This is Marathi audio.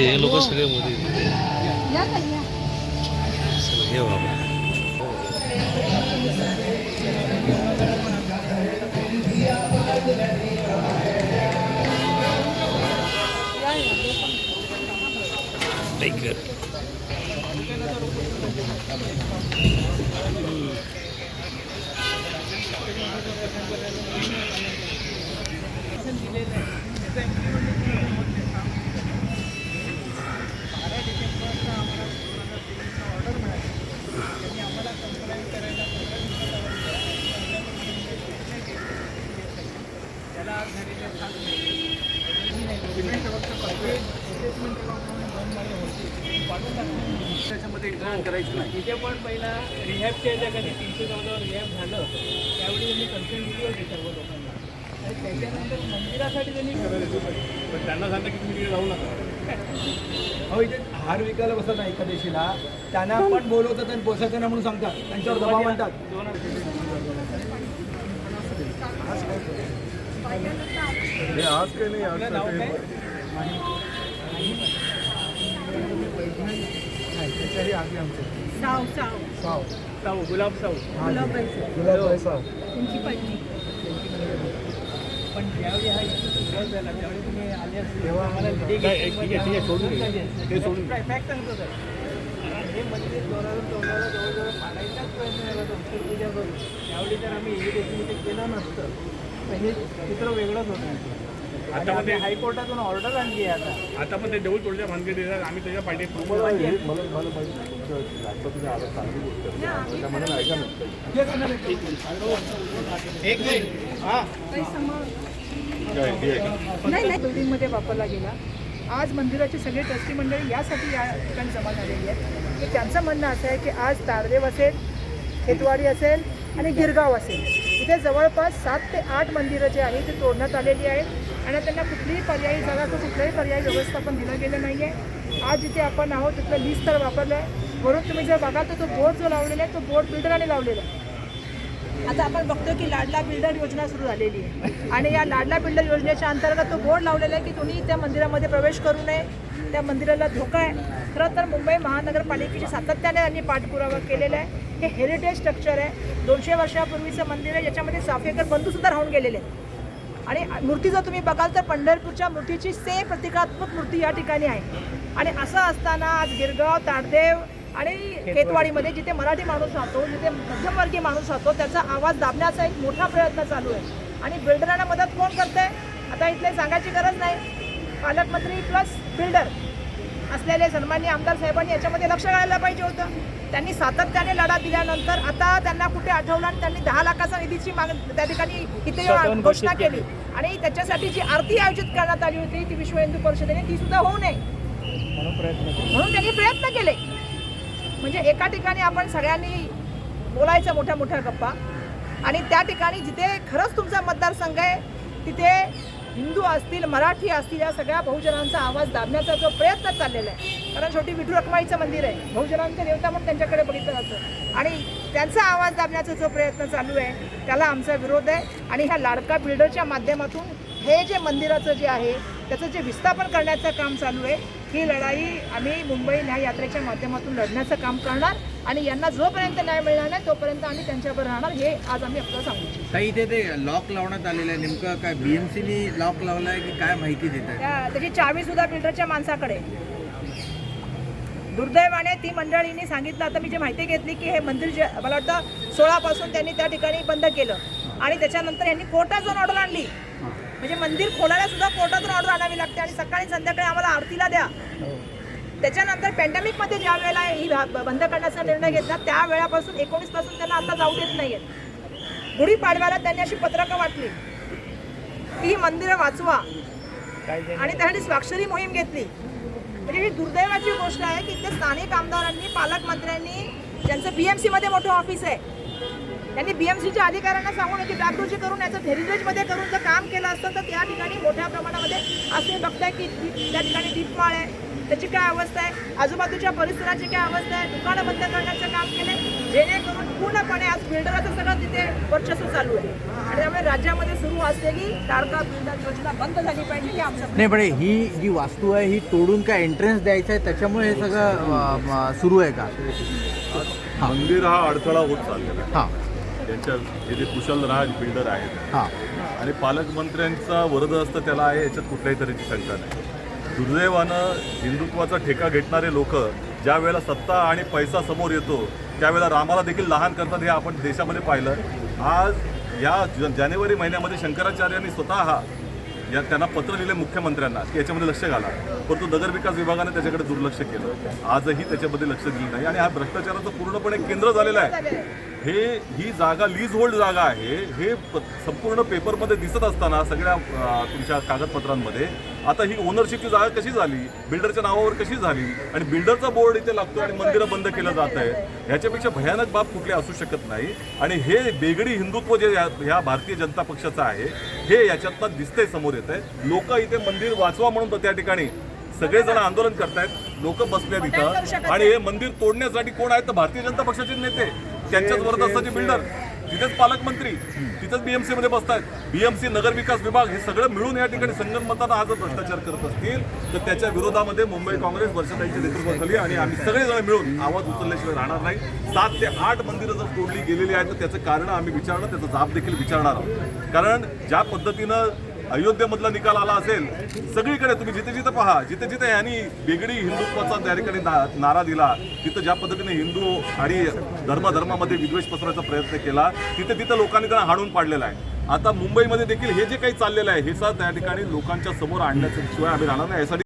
हे लोक सगळे मोदी या ताई, या. चला, हे बाबा या, या. त्याच्यामध्ये करायचं नाही. तिथे पण पहिला रिहॅबच्या तीनशे रिहॅब झालं त्यावेळी त्यांनी कन्सेंट दिली होती सर्व लोकांना. आणि त्याच्यानंतर मंदिरासाठी त्यांनी पण त्यांना सांगता की तुम्ही तिथे जाऊ नका. अहो इथे हार विकायला बसत नाही एकादशीला. त्यांना पण बोलवतात आणि पोसायचं नाही म्हणून सांगतात. त्यांच्यावर दबाव म्हणतात हे आज काही नाही. त्याच्याही आधी आमचे साव साव. साव साऊ गुलाब साऊ. गुलाबबाई साव. त्यांची पत्नी पण ज्यावेळी हा इश्यू सुरुवात झाला त्यावेळी तुम्ही आले असतील तेव्हा आम्हाला ठीक आहे, ठीक आहे, सोडून ते. फॅक्ट सांगतो सर. हे मंदिर दोन हजार चौदाला जवळजवळ पाडायचाच प्रयत्न झाला होता उत्तर पूजा करून त्यावेळी जर आम्ही ते केलं नसतं. तर हे चित्र वेगळंच होतं. आता मध्ये- हायकोर्टातून ऑर्डर आणली आहे आता. आता पण ते देऊळ तोडच्या भानगडी देतात आम्ही त्याच्या पाठी मला हे मला मला माहिती तुमचं लॅपटॉप तुम्ही आला चांगली गोष्ट आहे. त्या म्हणून ऐका ना. काही समा- काय हे आहे का? नाही नाही बिल्डिंगमध्ये वापरला गेला. आज मंदिराची सगळी ट्रस्टी मंडळी यासाठी या ठिकाणी जमा झालेली आहे की त्यांचं म्हणणं असं आहे की आज तारदेव असेल खेतवाडी असेल आणि गिरगाव असेल. इथे जवळपास सात ते आठ मंदिरं जी आहेत ती तोडण्यात आलेली आहेत. आणि त्यांना कुठलीही पर्यायी जागा किंवा कुठलंही पर्यायी व्यवस्थापन दिलं गेलं नाही आहे आज जिथे आपण आहोत तिथलं वीज तर वापरलं आहे वरून तुम्ही जर बघाल तर तो बोर्ड जो लावलेला आहे तो बोर्ड बिल्डराने लावलेला आहे. आता आपण बघतो की लाडला बिल्डर योजना सुरू झालेली आहे. आणि या लाडला बिल्डर योजनेच्या अंतर्गत तो बोर्ड लावलेला आहे की तुम्ही त्या मंदिरामध्ये प्रवेश करू नये. त्या मंदिराला धोका आहे. खरं तर मुंबई महानगरपालिकेची सातत्याने त्यांनी पाठपुरावा केलेला आहे. हे हेरिटेज स्ट्रक्चर आहे. दोनशे वर्षापूर्वीचं मंदिर आहे. ज्याच्यामध्ये साफेकर बंधूसुद्धा राहून गेलेले आहेत. आणि मूर्ती जर तुम्ही बघाल तर पंढरपूरच्या मूर्तीची सेम प्रतिकात्मक मूर्ती या ठिकाणी आहे. आणि असं असताना आज गिरगाव ताडदेव आणि खेतवाडीमध्ये जिथे मराठी माणूस राहतो जिथे मध्यमवर्गीय माणूस राहतो त्याचा आवाज दाबण्याचा एक मोठा प्रयत्न चालू आहे. आणि बिल्डरांना मदत कोण करतंय? आता इथले सांगायची गरज नाही. पालकमंत्री प्लस बिल्डर असलेले सन्मान्य आमदार साहेबांनी याच्यामध्ये लक्ष घालायला पाहिजे होतं. त्यांनी सातत्याने लढा दिल्यानंतर आता त्यांना कुठे आठवलं आणि त्यांनी दहा लाखाचा निधीची माग त्या ठिकाणी इथे घोषणा केली. आणि त्याच्यासाठी जी आरती आयोजित करण्यात आली होती ती विश्व हिंदू परिषदेने ती सुद्धा होऊ नये. म्हणून त्यांनी प्रयत्न केले. म्हणजे एका ठिकाणी आपण सगळ्यांनी बोलायचं मोठ्या मोठ्या गप्पा. आणि त्या ठिकाणी जिथे खरंच तुमचा मतदारसंघ आहे तिथे हिंदू असतील मराठी असतील या सगळ्या बहुजनांचा आवाज दाबण्याचा जो प्रयत्न चाललेला आहे. कारण शेवटी विठू रखमाईचं मंदिर आहे. बहुजनांचे देवता म्हणून त्यांच्याकडे बघितलं जातं. आणि त्यांचा आवाज दाबण्याचा जो प्रयत्न चालू आहे त्याला आमचा विरोध आहे. आणि ह्या लाडका बिल्डरच्या माध्यमातून हे जे मंदिराचं जे आहे त्याचं जे विस्थापन करण्याचं काम चालू आहे ही लढाई आम्ही मुंबई न्याय यात्रेच्या माध्यमातून लढण्याचं काम करणार. आणि यांना जोपर्यंत न्याय मिळणार नाही तोपर्यंत आम्ही त्यांच्यावर राहणार. हे आज आम्ही आपलं सांगू इच्छितो. काही इथे ते लॉक लावण्यात आलेलं आहे. नेमकं काय बीएमसीनी लॉक लावलाय की काय माहिती देत आहे त्या त्याची चावी सुद्धा बिल्डरच्या माणसाकडे. आहे. दुर्दैवाने ती मंडळींनी सांगितलं. आता मी जे माहिती घेतली की हे मंदिर जे मला वाटतं सोळापासून त्यांनी त्या ठिकाणी बंद केलं. आणि त्याच्यानंतर यांनी कोर्टात जाऊन ऑर्डर आणली. म्हणजे मंदिर खोलायला सुद्धा कोर्टातून ऑर्डर आणावी लागते आणि सकाळी संध्याकाळी आम्हाला आरतीला द्या. त्याच्यानंतर पॅन्डेमिकमध्ये ज्या वेळेला ही बंद करण्याचा निर्णय घेतला त्या वेळापासून एकोणीसपासून त्यांना आता जाऊ देत नाहीयेत गुढीपाडव्याला त्यांनी अशी पत्रकं वाटली की ही मंदिरं वाचवा. आणि त्यासाठी स्वाक्षरी मोहीम घेतली. म्हणजे ही दुर्दैवाची गोष्ट आहे की इथे स्थानिक आमदारांनी पालकमंत्र्यांनी ज्यांचं बीएमसी मध्ये मोठं ऑफिस आहे त्यांनी बीएमसीच्या अधिकाऱ्यांना सांगून की डागडुजी करून याचं हेरिटेजमध्ये करून जर काम केलं असतं तर त्या ठिकाणी मोठ्या प्रमाणामध्ये असे बघताय की त्या ठिकाणी दीपमाळ आहे. त्याची काय अवस्था आहे? आजूबाजूच्या परिसराची काय अवस्था आहे? दुकानं बंद करण्याचं काम केले जेणेकरून पूर्णपणे आज बिल्डराचं सगळं तिथे वर्चस्व चालू आहे. आणि त्यामुळे राज्यामध्ये सुरू असलेली तारका बिल्डर योजना बंद झाली पाहिजे हे आमचं नाही पण ही जी वास्तू आहे ही तोडून काय एंट्रन्स द्यायचं आहे त्याच्यामुळे हे सगळं सुरू आहे का? मंदिर हा अडथळा होत चाललेला आहे. हां. त्यांच्या हे जे कुशल राज बिल्डर आहेत. हां. आणि पालकमंत्र्यांचा वरद असतं त्याला आहे याच्यात कुठल्याही तऱ्हेची शंका नाही. दुर्दैवानं हिंदुत्वाचा ठेका घेतणारे लोक ज्या वेळेला सत्ता आणि पैसा समोर येतो त्यावेळेला रामाला देखील लहान करतात हे आपण देशामध्ये पाहिलं. आज या जानेवारी महिन्यामध्ये शंकराचार्यांनी स्वतः या त्यांना पत्र लिहिले मुख्यमंत्र्यांना की याच्यामध्ये लक्ष घाला. परंतु नगरविकास विभागाने त्याच्याकडे दुर्लक्ष केलं. आजही त्याच्यामध्ये लक्ष दिलं नाही. आणि हा भ्रष्टाचाराचं पूर्णपणे केंद्र झालेलं आहे. हे ही जागा लीज होल्ड जागा आहे. हे प- संपूर्ण पेपरमध्ये दिसत असताना सगळ्या तुमच्या कागदपत्रांमध्ये आता ही ओनरशिपची जागा कशी झाली? बिल्डरच्या नावावर कशी झाली? आणि बिल्डरचा बोर्ड इथे लागतो आणि मंदिरं बंद केलं जात आहे ह्याच्यापेक्षा भयानक बाब कुठली असू शकत नाही. आणि हे बेगडी हिंदुत्व जे या ह्या भारतीय जनता पक्षाचं आहे हे याच्यातनं दिसतंय समोर येत आहे लोक इथे मंदिर वाचवा म्हणून त्या ठिकाणी सगळेजण आंदोलन करतायत. लोक बसले तिथं आणि हे मंदिर तोडण्यासाठी कोण आहेत? तर भारतीय जनता पक्षाचे नेते. त्यांच्याच वरद असताचे बिल्डर तिथेच पालकमंत्री तिथेच बीएमसी मध्ये बसतात बीएमसी नगर विकास विभाग हे सगळं मिळून या ठिकाणी संगनमतानं आज भ्रष्टाचार करत असतील तर त्याच्या विरोधामध्ये मुंबई काँग्रेस वर्षाताईच्या नेतृत्वाखाली आणि आम्ही सगळेजण मिळून आवाज उचलल्याशिवाय राहणार नाही. सात ते आठ मंदिरं जर तोडली गेलेली आहेत तर त्याचं कारण आम्ही विचारणं त्याचा जाब देखील विचारणार आहोत. कारण ज्या पद्धतीनं अयोध्येमधला निकाल आला असेल सगळीकडे तुम्ही जिथे जिथे पहा जिथे जिथे यांनी वेगळी हिंदुत्वाचा त्या ठिकाणी नारा दिला तिथं ज्या पद्धतीने हिंदू आणि धर्माधर्मामध्ये विद्वेष पसरवायचा प्रयत्न केला तिथे तिथं लोकांनी त्यांना हाणून पाडलेला आहे. आता मुंबईमध्ये देखील हे जे काही चाललेलं आहे हे सुद्धा त्या ठिकाणी लोकांच्या समोर आणण्याच्या शिवाय आम्ही राहणार नाही. यासाठी